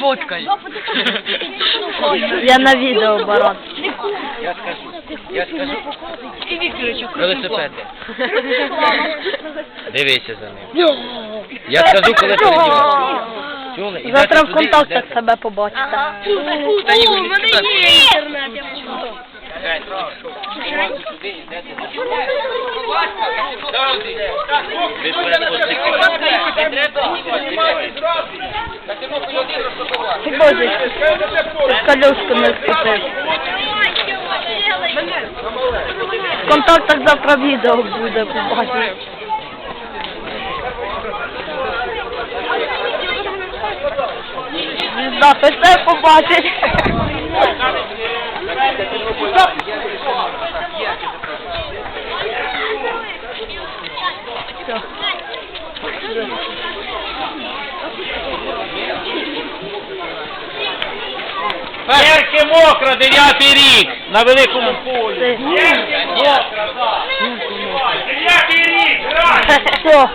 Фоткай. Я на відео, барон. Я скажу. Я скажу. І Вікторовичу. Велосипеди. Дивися за ним. Я скажу, коли передівати. Чули? Завтра в контактах себе побачите. О, у мене є інтернет, я в контактах завтра відео буде побачити. Да, ти все побачить. Все. Перки мокро, дев'ятий рік, на великому полі. Ти. Мокро, так. Все.